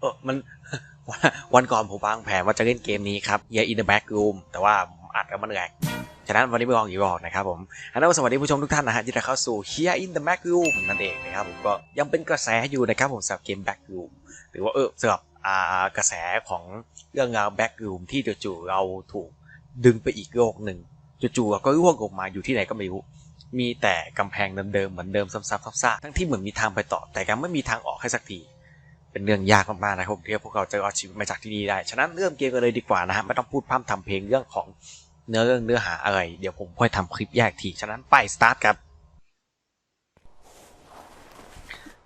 เออมันวันก่อนผมวางแผนว่าจะเล่นเกมนี้ครับ Year in the Back Room แต่ว่าอัดแล้วมันแหลกฉะนั้นวันนี้ไม่ลองอีกรอบนะครับผมฮัลโหลสวัสดีผู้ชมทุกท่านนะฮะที่ได้เข้าสู่ Here in the Back Room นั่นเองนะครับผมก็ยังเป็นกระแสอยู่นะครับผมสำหรับเกม Back Room หรือว่าเออสำหรับอ่ากระแสของเรื่องราว Back Room ที่จู่ๆเราถูกดึงไปอีกโลกหนึ่งจู่ๆก็ร่วงออกมาอยู่ที่ไหนก็ไม่รู้ มีแต่กำแพงเดิมๆเหมือนเดิมซ้ำๆซากๆทั้งที่เหมือนมีทางไปต่อ แต่ยังไม่มีทางออกให้สักทีเป็นเรื่องยากมากๆนะครับที่พวกเราจะเอาชีวิตมาจากที่นี่ได้ ฉะนั้นเริ่มเกมกันเลยดีกว่านะฮะไม่ต้องพูดพร่ำทำเพลงเรื่องของเนื้อเรื่องเนื้อหาอะไร เดี๋ยวผมค่อยทำคลิปแยกที ฉะนั้นไปสตาร์ทครับ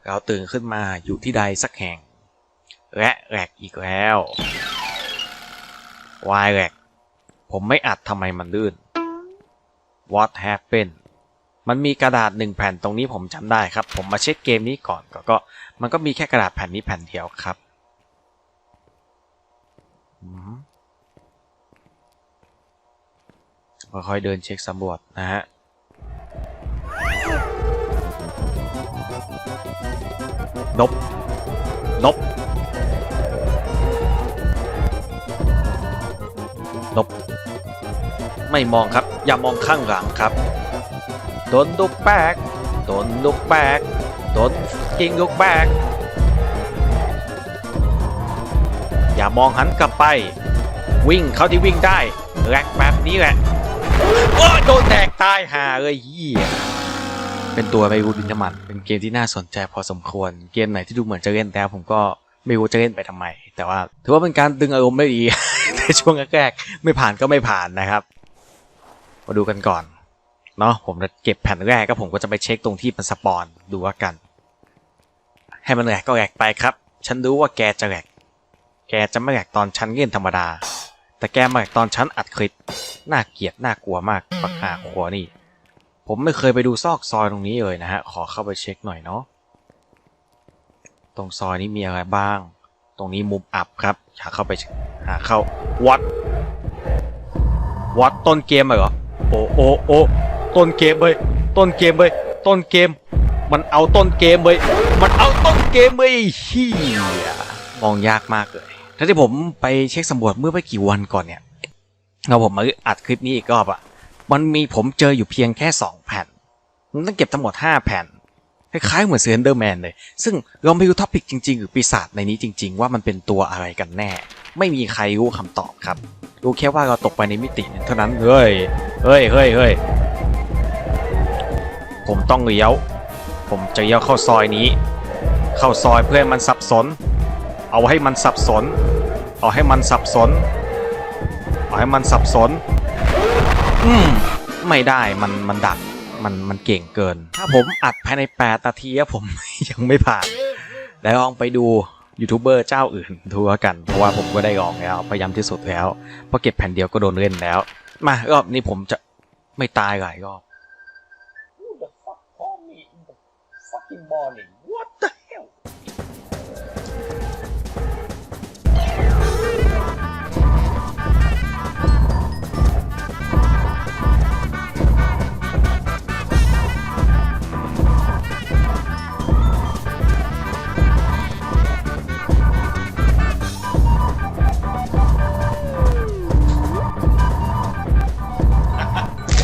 เราตื่นขึ้นมาอยู่ที่ใดสักแห่ง และแหลกอีกแล้ววายแหลกผมไม่อัดทำไมมันลื่น What happened มันมีกระดาษหนึ่งแผ่นตรงนี้ผมจำได้ครับ ผมมาเช็คเกมนี้ก่อนก็ก็มันก็มีแค่กระดาษแผ่นนี้แผ่นเดียวครับค่อยๆเดินเช็คสำรวจนะฮะนบนบนบไม่มองครับ อย่ามองข้างหลังครับ โดนลุกแบกโดนลุกแบกโดนกิงลุกแบกอย่ามองหันกลับไป วิ่งเขาที่วิ่งได้แรกแบบนี้แหละโอ้โดนแดกตายหาเลยเฮียเป็นตัวไปรูดินน้ำมัน เป็นเกมที่น่าสนใจพอสมควร เกมไหนที่ดูเหมือนจะเล่นแต่ผมก็ไม่รู้จะเล่นไปทำไม แต่ว่าถือว่าเป็นการดึงอารมณ์ได้ดีในช่วงแรกๆไม่ผ่านก็ไม่ผ่านนะครับ มาดูกันก่อน เนาะผมจะเก็บแผ่นแรกก็ผมก็จะไปเช็คตรงที่มันสปอนดูว่ากัน ให้มันแหลกก็แหลกไปครับ ฉันรู้ว่าแกจะแหลกแกจะไม่แหลกตอนฉันเล่นธรรมดา แต่แกมาแหลกตอนฉันอัดคลิปน่าเกลียดน่ากลัวมากปักหาขวนี่ ผมไม่เคยไปดูซอกซอยตรงนี้เลยนะฮะขอเข้าไปเช็คหน่อยเนาะตรงซอยนี้มีอะไรบ้าง ตรงนี้มุมอับครับหาเข้าไปหาเข้าวัดวัดต้นเกมเหรอโอโอโอ ต้นเกมเว้ยต้นเกมเว้ยต้นเกม มันเอาต้นเกมเว้ยมันเอาต้นเกมเว้ยเฮียมองยากมากเลยถ้าที่ผมไปเช็คสำรวจเมื่อไม่กี่วันก่อนเนี่ยเราผมมาอัดคลิปนี้อีกรอบอะมันมีผมเจออยู่เพียงแค่สองแผ่นมันต้องเก็บทั้งหมดห้าแผ่นคล้ายๆเหมือนเซนเดอร์แมนเลย ซึ่งเราไม่รู้ท็อปิกจริงๆ หรือปีศาจในนี้จริง ๆ ว่ามันเป็นตัวอะไรกันแน่ ไม่มีใครรู้คำตอบครับ รู้แค่ว่าเราตกไปในมิตินั้นเท่านั้น เฮ้ย เฮ้ย เฮ้ย เฮ้ย ผมต้องเลี้ยว ผมจะเลี้ยวเข้าซอยนี้ เข้าซอยเพื่อให้มันสับสน เอาให้มันสับสน เอาให้มันสับสน เอาให้มันสับสน อืมไม่ได้มันมันดักมันมันเก่งเกิน ถ้าผมอัดภายใน8นาทีผมยังไม่ผ่านแล้วลองไปดูยูทูบเบอร์เจ้าอื่นดูแล้วกัน เพราะว่าผมก็ได้ลองแล้ว พยายามที่สุดแล้วเพราะเก็บแผ่นเดียวก็โดนเล่นแล้ว มารอบนี้ผมจะไม่ตายหลายรอบ morning What the hell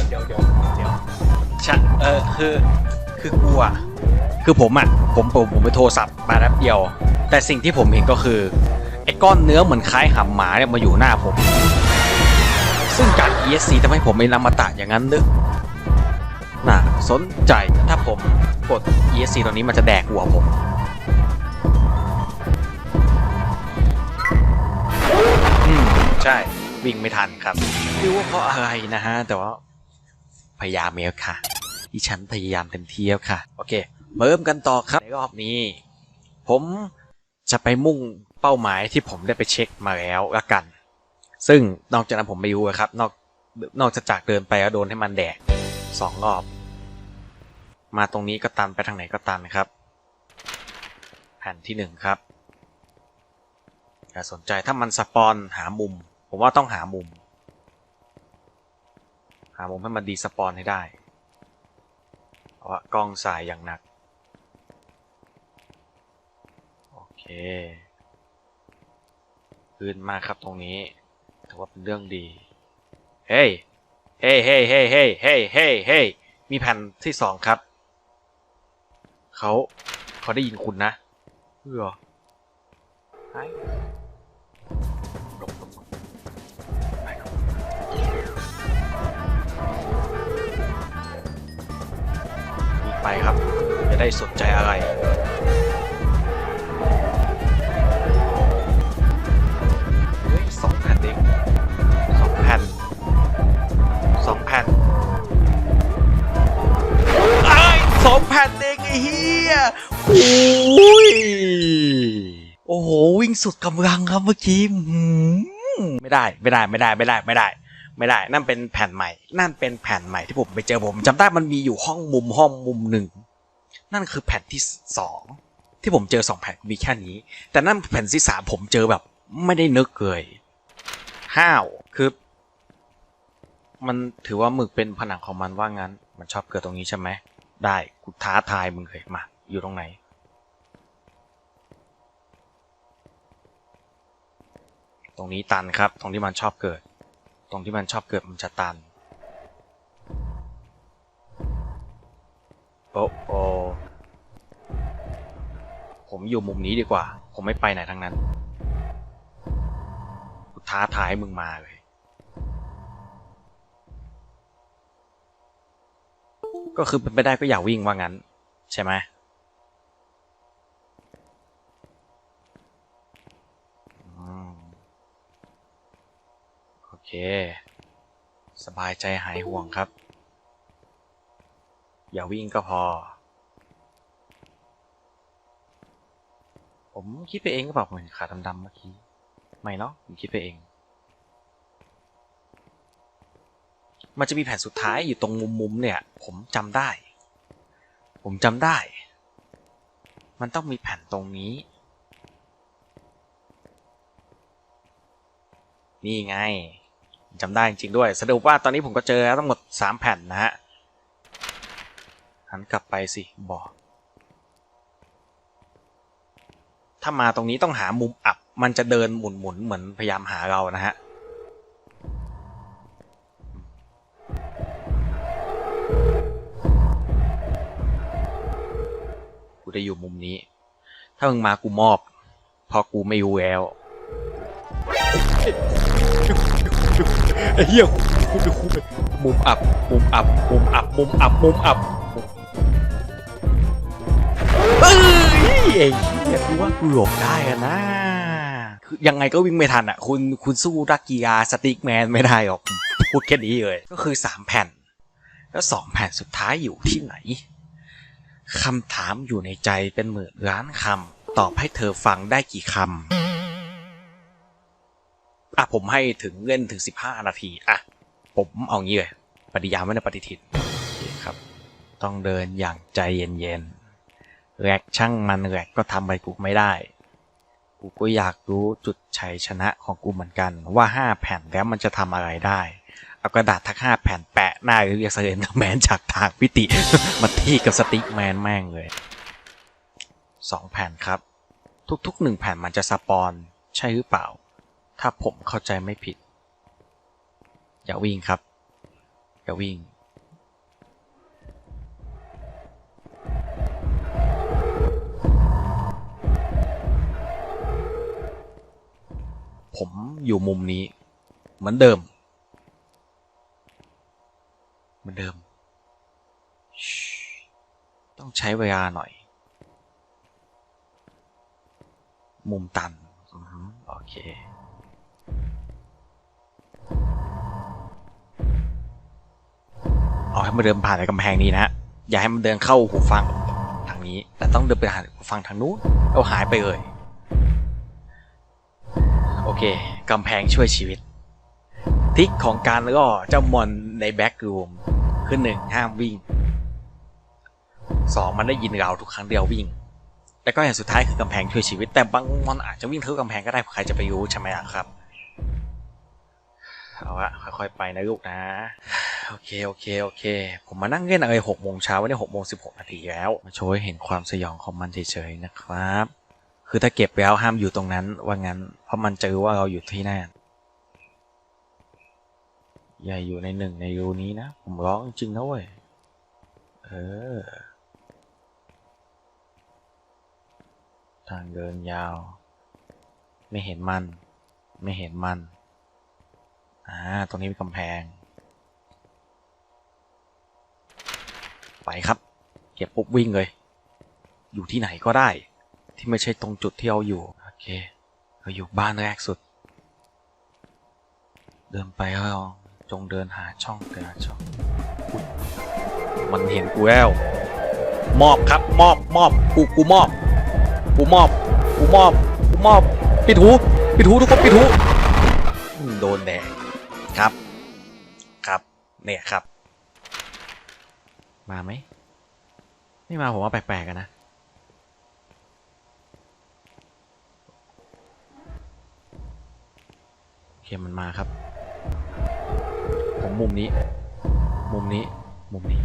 เดี๋ยวเดี๋ยวเดี๋ยวชะเออคือ คือกูอะ คือผมอะผมผมผมไปโทรศัพท์มาแป๊บเดียว แต่สิ่งที่ผมเห็นก็คือไอ้ก้อนเนื้อเหมือนคล้ายหำหมาเนี่ยมาอยู่หน้าผม ซึ่งจาก ESC ทำให้ผมเป็นอมตะอย่างนั้นนึกน่าสนใจถ้าผมกด ESC ตอนนี้มันจะแดกหัวผมอืมใช่วิ่งไม่ทันครับไม่รู้ว่าเพราะอะไรนะฮะ แต่ว่าพยายามแล้วค่ะ ดิฉันพยายามเต็มที่แล้วค่ะ โอเค เริ่มกันต่อครับในรอบนี้ ผมจะไปมุ่งเป้าหมายที่ผมได้ไปเช็คมาแล้วละกัน ซึ่งนอกจากนั้นผมไม่รู้อะครับ นอกนอกจากเดินไปแล้วโดนให้มันแดกสองรอบ มาตรงนี้ก็ตันไปทางไหนก็ตันครับ แผ่นที่หนึ่งครับอย่าสนใจถ้ามันสปอนหามุม ผมว่าต้องหามุม หามุมให้มันดีสปอนให้ได้ เพราะว่ากล้องสายอย่างหนัก เคขึ้นมากครับตรงนี้ถือว่าเป็นเรื่องดี เฮ้ย เฮ้ยเฮ้ยเฮ้ยเฮ้ยเฮ้ยเฮ้ยเฮ้ยมีแผ่นที่สองครับ เขาเขาได้ยินคุณนะเออหายหลบหลบหลบไปครับมีไปครับ จะได้สนใจอะไร เฮียโอ้ยโอ้โห วิ่งสุดกำลังครับเมื่อกี้อื้อหือไม่ได้ไม่ได้ไม่ได้ไม่ได้ไม่ได้ ไม่ได้ นั่นเป็นแผ่นใหม่ นั่นเป็นแผ่นใหม่ที่ผมไปเจอผมจำได้มันมีอยู่ห้องมุมห้องมุมหนึ่ง นั่นคือแผ่นที่สองที่ผมเจอสองแผ่นมีแค่นี้ แต่นั่นแผ่นที่สามผมเจอแบบ ไม่ได้นึกเลยห้าวคือมันถือว่าหมึกเป็นผนังของมันว่างั้น มันชอบเกิดตรงนี้ใช่ไหม ได้ กูท้าทายมึงเลยมา อยู่ตรงไหน ตรงนี้ตันครับ ตรงที่มันชอบเกิด ตรงที่มันชอบเกิดมันจะตันโอ้โอผมอยู่มุมนี้ดีกว่า ผมไม่ไปไหนทั้งนั้นกูท้าทายมึงมาเลย ก็คือเป็นไปได้ก็อย่าวิ่งว่างั้น ใช่ไหมอืมโอเค ส บายใจหายห่วงครับ อย่าวิ่งก็พอ ผมคิดไปเองก็บอกเหมือนขาดำๆเมื่อกี้ ไม่เนาะผมคิดไปเอง มันจะมีแผ่นสุดท้ายอยู่ตรงมุมๆเนี่ย ผมจำได้ ผมจำได้ มันต้องมีแผ่นตรงนี้นี่ไง จำได้จริงๆด้วยสรุปว่าตอนนี้ผมก็เจอแล้วทั้งหมดสามแผ่นนะฮะหันกลับไปสิบอกถ้ามาตรงนี้ต้องหามุมอับ มันจะเดินหมุนๆเหมือนพยายามหาเรานะฮะกูได้อยู่มุมนี้ ถ้ามึงมากูมอบ พอกูไม่อยู่แล้ว ไอ้เหี้ยกูดูกูมุมอับมุมอับมุมอับมุมอับมุมอับเอ้ยไอ้เหี้ยกูว่ากูหลบได้อะนะคือยังไงก็วิ่งไม่ทันอะ คุณคุณสู้รักกียาสติ๊กแมนไม่ได้หรอกพูดแค่นี้เลย ก็คือสามแผ่น แล้วสองแผ่นสุดท้ายอยู่ที่ไหนคำถามอยู่ในใจเป็นหมื่นล้านคำตอบให้เธอฟังได้กี่คำ อะผมให้ถึงเล่นถึง 15 นาที อะ ผมเอางี้เลยปฏิญาณไว้ปฏิทินครับ ต้องเดินอย่างใจเย็นๆแรกช่างมันแรกก็ทำไปกูไม่ได้ กูก็อยากรู้จุดชัยชนะของกูเหมือนกัน ว่า 5 แผ่นแล้วมันจะทำอะไรได้เอากระดาษทักห้าแผ่นแปะหน้าเรียกเซเลนแมนจากทางพิติมาที่กับสติ๊กแมนแม่งเลยสองแผ่นครับ ทุกๆหนึ่งแผ่นมันจะสปอน ใช่หรือเปล่า ถ้าผมเข้าใจไม่ผิด อย่าวิ่งครับ อย่าวิ่ง ผมอยู่มุมนี้ เหมือนเดิม เหมือนเดิม ต้องใช้เวลาหน่อย มุมตัน โอเค เอาให้มันเดินผ่านในกำแพงนี้นะฮะอย่าให้มันเดินเข้าหูฟังทางนี้ แต่ต้องเดินไปหาหูฟังทางนู้นเอาหายไปเลยโอเคกำแพงช่วยชีวิต ทิกของการล่อเจ้ามอนในแบ็กรูมคือหนึ่งห้ามวิ่งสองมันได้ยินเราทุกครั้งเดียววิ่ง แล้วก็อย่างสุดท้ายคือกำแพงช่วยชีวิต แต่บางมอนอาจจะวิ่งทะลุกำแพงก็ได้ใครจะไปรู้ใช่ไหมครับ เอาละค่อยๆไปนะลูกนะโอเคโอเคโอเค ผมมานั่งเล่นอะไรหกโมงเช้าวันนี้หกโมงสิบหกนาทีแล้วมาโชว์ให้เห็นความสยองของมันเฉยๆนะครับ คือถ้าเก็บแล้วห้ามอยู่ตรงนั้นว่างั้น เพราะมันจะรู้ว่าเราอยู่ที่นั่นอย่าอยู่ในหนึ่งในรูนี้นะ ผมร้องจริงนะเว้ยเออ ทางเดินยาว ไม่เห็นมัน ไม่เห็นมัน อ่า ตรงนี้มีกำแพง ไปครับ เก็บปุ๊บวิ่งเลย อยู่ที่ไหนก็ได้ ที่ไม่ใช่ตรงจุดที่เราอยู่ โอเค เราอยู่บ้านแรกสุด เดินไปแล้วเราจงเดินหาช่องเดินหาช่อง มันเห็นกูแล้วมอบครับ มอบมอบกูกูมอบ กูมอบกูมอบกูมอบ ปิดหู ปิดหูทุกคนปิดหู โดนแดง ครับ ครับ เนี่ยครับ มาไหม ไม่มาผมว่าแปลกๆกันนะโอเคมันมาครับ ผมมุมนี้ มุมนี้ มุมนี้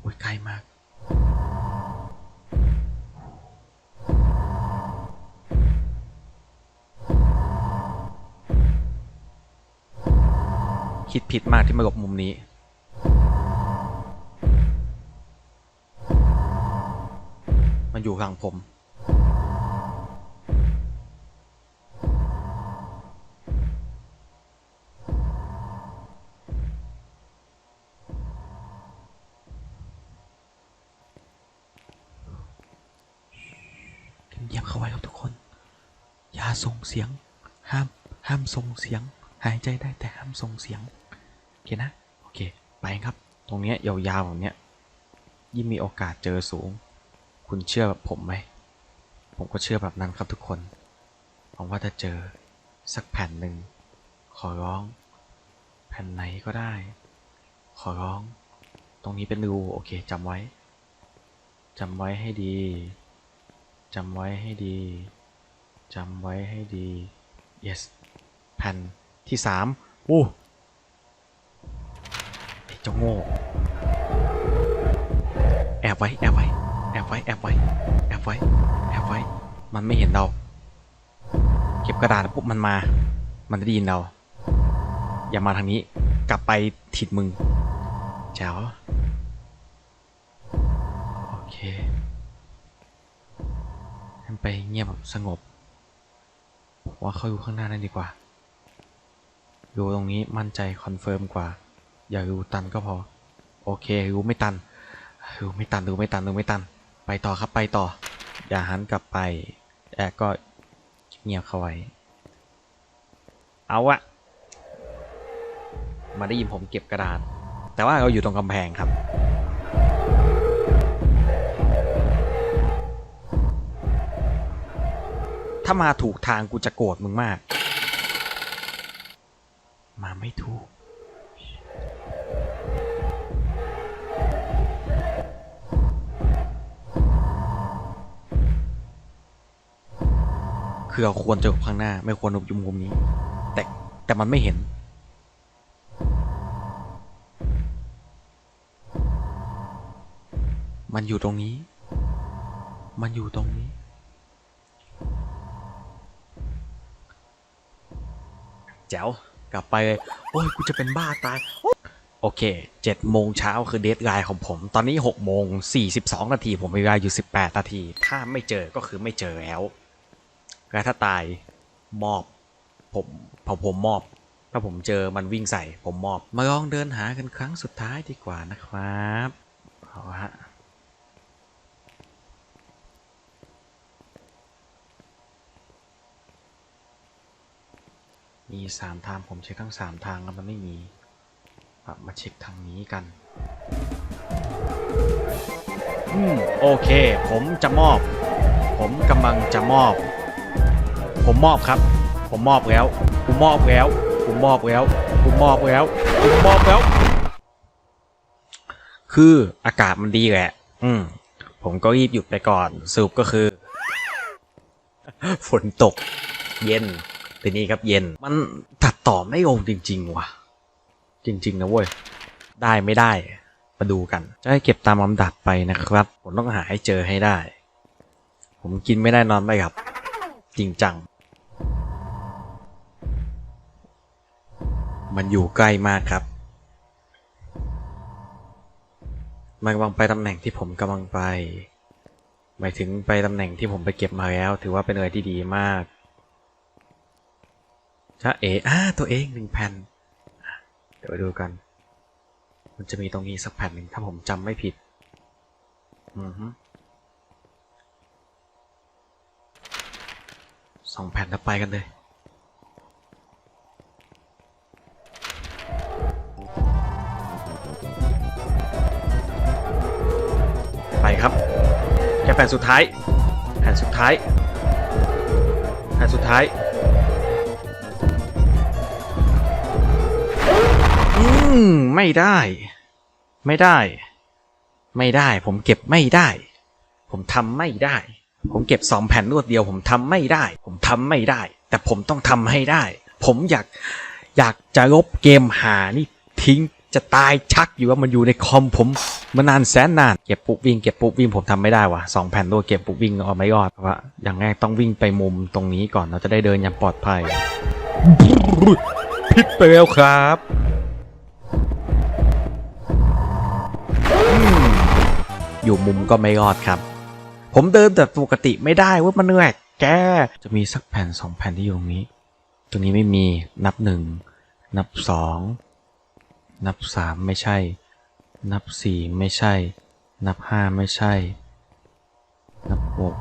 โอ้ยใกล้มาก คิดผิดมากที่มาหลบมุมนี้ มันอยู่ข้างผม เงียบเข้าไว้ครับทุกคน อย่าส่งเสียง ห้าม ห้ามส่งเสียง หายใจได้แต่ห้ามส่งเสียง โอเคนะ โอเค ไปครับ ตรงเนี้ยยาวๆแบบเนี้ย ยิ่งมีโอกาสเจอสูง คุณเชื่อแบบผมไหม ผมก็เชื่อแบบนั้นครับทุกคนหวังว่าจะเจอสักแผ่นหนึ่ง ขอร้อง แผ่นไหนก็ได้ ขอร้อง ตรงนี้เป็นรูโอเคจำไว้จำไว้ให้ดี จำไว้ให้ดี จำไว้ให้ดี yes แผ่น ที่สามอู้ไอ้เจ้าโง่แอบไว้แอบไว้แอบไว้แอบไว้แอบไว้แอบไว้ มันไม่เห็นเรา เก็บกระดาษแล้วปุ๊บมันมา มันจะได้ยินเรา อย่ามาทางนี้ กลับไปถิดมึงแจ๋วโอเคให้มันไปเงียบสงบว่าเขาอยู่ข้างหน้านั่นดีกว่า อยู่ตรงนี้มั่นใจคอนเฟิร์มกว่า อย่ารู้ตันก็พอ โอเครู้ไม่ตันดูไม่ตันดูไม่ตันดูไม่ตัน ไปต่อครับไปต่อ อย่าหันกลับไปแอร์ก็เงียบเข้าไว้ เอาอะมาได้ยินผมเก็บกระดาษ แต่ว่าเราอยู่ตรงกำแพงครับถ้ามาถูกทางกูจะโกรธมึงมาก ไม่ถูก คือเราควรจะอยู่ข้างหน้า ไม่ควรอยู่มุมนี้ แต่แต่มันไม่เห็น มันอยู่ตรงนี้ มันอยู่ตรงนี้แจ๋ว กลับไปเลยโอ้ยกูจะเป็นบ้าตาย โอเคเจ็ดโมงเช้าคือเดทไลน์ของผม ตอนนี้หกโมงสี่สิบสองนาที ผมมีเวลาอยู่สิบแปดนาที ถ้าไม่เจอก็คือไม่เจอแล้วแล้วถ้าตายมอบ ผมพอผมมอบ ถ้าผมเจอมันวิ่งใส่ ผมมอบ มาลองเดินหากันครั้งสุดท้ายดีกว่านะครับ เอาฮะ มีสามทางผมเช็คทั้งสามทางแล้วมันไม่มีมาเช็คทางนี้กัน อืมโอเค ผมจะมอบ ผมกำลังจะมอบ ผมมอบครับ ผมมอบแล้วผมมอบแล้วผมมอบแล้วผมมอบแล้วผมมอบแล้ว คืออากาศมันดีแหละ อืมผมก็รีบหยุดไปก่อนสรุปก็คือ ฝนตก เย็น ทีนี้ครับเย็นมันตัดต่อไม่ลงจริง ๆ ว่ะ จริง ๆ นะเว้ย ได้ไม่ได้ มาดูกัน จะให้เก็บตามลำดับไปนะครับ ผมต้องหาให้เจอให้ได้ ผมกินไม่ได้นอนไม่หลับ จริงจัง มันอยู่ใกล้มากครับ มันกำลังไปตำแหน่งที่ผมกำลังไป หมายถึงไปตำแหน่งที่ผมไปเก็บมาแล้ว ถือว่าเป็นอะไรที่ดีมาก จ้าเอ๋อ่าตัวเองหนึ่งแผ่นเดี๋ยวไปดูกัน มันจะมีตรงนี้สักแผ่นหนึ่งถ้าผมจำไม่ผิด อือฮึสองแผ่นแล้วไปกันเลยไปครับแค่แผ่นสุดท้าย แผ่นสุดท้าย แผ่นสุดท้าย อืมไม่ได้ ไม่ได้ ไม่ได้ ผมเก็บไม่ได้ ผมทำไม่ได้ ผมเก็บสองแผ่นรวดเดียว ผมทำไม่ได้ ผมทำไม่ได้ แต่ผมต้องทำให้ได้ ผมอยากอยากจะลบเกมหานี่ทิ้งจะตายชักอยู่ว่ามันอยู่ในคอมผมมานานแสนนานเก็บปุ๊บวิ่งเก็บปุ๊บวิ่งผมทำไม่ได้วะสองแผ่นรวดเก็บปุ๊บวิ่งเอาไม่รอดเพราะว่าอย่างแรกต้องวิ่งไปมุมตรงนี้ก่อนเราจะได้เดินอย่างปลอดภัยผิดไปแล้วครับ อยู่มุมก็ไม่รอดครับ ผมเดินแต่ปกติไม่ได้ว่ามันเหนื่อยแกจะมีสักแผ่นสองแผ่นที่อยู่ตรงนี้ ตรงนี้ไม่มีนับหนึ่งนับสองนับสามไม่ใช่ นับสี่ไม่ใช่ นับห้าไม่ใช่ นับหก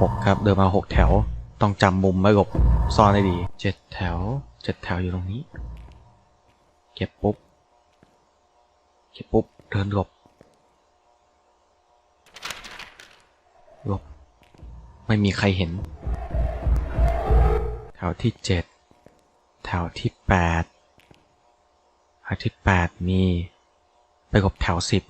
หกครับเดินมาหกแถวต้องจำมุมไว้หลบซ่อนให้ดีเจ็ดแถวเจ็ดแถวอยู่ตรงนี้ เก็บปุ๊บ เก็บปุ๊บ เดินหลบหลบ ไม่มีใครเห็น แถวที่เจ็ดแถวที่แปดแถวที่แปดมีไปหลบแถวสิบ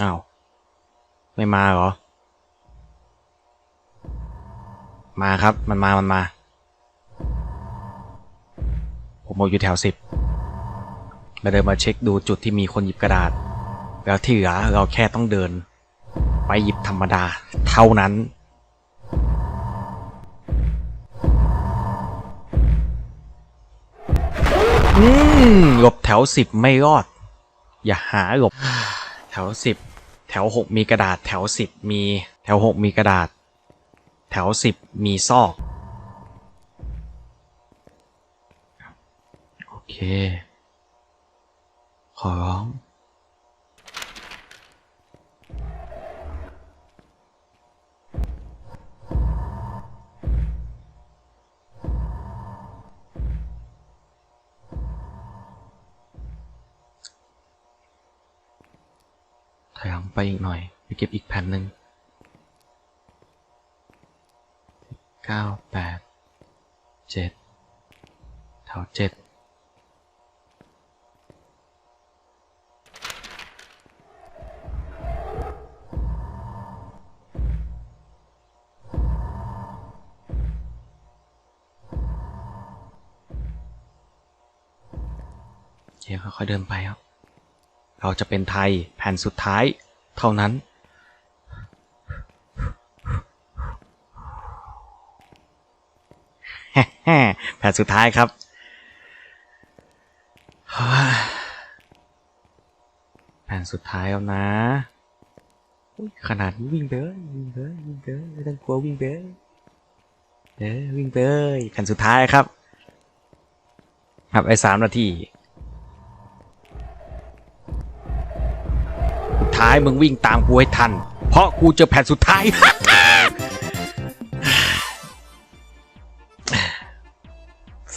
อ้าว ไม่มาเหรอ มาครับ มันมา มันมา ผมบอกอยู่แถวสิบมาเดินมาเช็คดูจุดที่มีคนหยิบกระดาษ แล้วที่เหลือเราแค่ต้องเดิน ไปหยิบธรรมดา เท่านั้น อืมหลบแถวสิบไม่รอด อย่าหาหลบ แถวสิบแถวหกมีกระดาษ แถวสิบมี แถวหกมีกระดาษ แถวสิบมีซอก โอเค ขอร้อง ถอยหลังไปอีกหน่อย ไปเก็บอีกแผ่นหนึ่ง เก้าแปดเจ็ดแถวเจ็ดโอเคค่อยๆเดินไปครับ เราจะเป็นไทยแผ่นสุดท้ายเท่านั้น แผ่นสุดท้ายครับแผ่นสุดท้ายแล้วนะขนาดนี้วิ่งเลยวิ่งเลยวิ่งเลยไม่ต้องกลัววิ่งเลยเออวิ่งเลยแผ่นสุดท้ายครับ ครับไอ้สามนาทีสุดท้ายมึงวิ่งตามกูให้ทัน เพราะกูเจอแผ่นสุดท้าย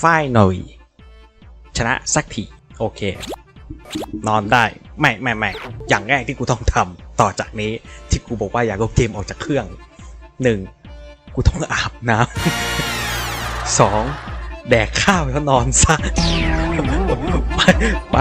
ฝ้ายหน่อยชนะสักที โอเค นอนได้ ไม่ไม่ไม่อย่างแรกที่กูต้องทำต่อจากนี้ที่กูบอกว่าอยากลบเกมออกจากเครื่องหนึ่งกูต้องอาบน้ำสองแดกข้าวแล้วนอนซะ ไปไป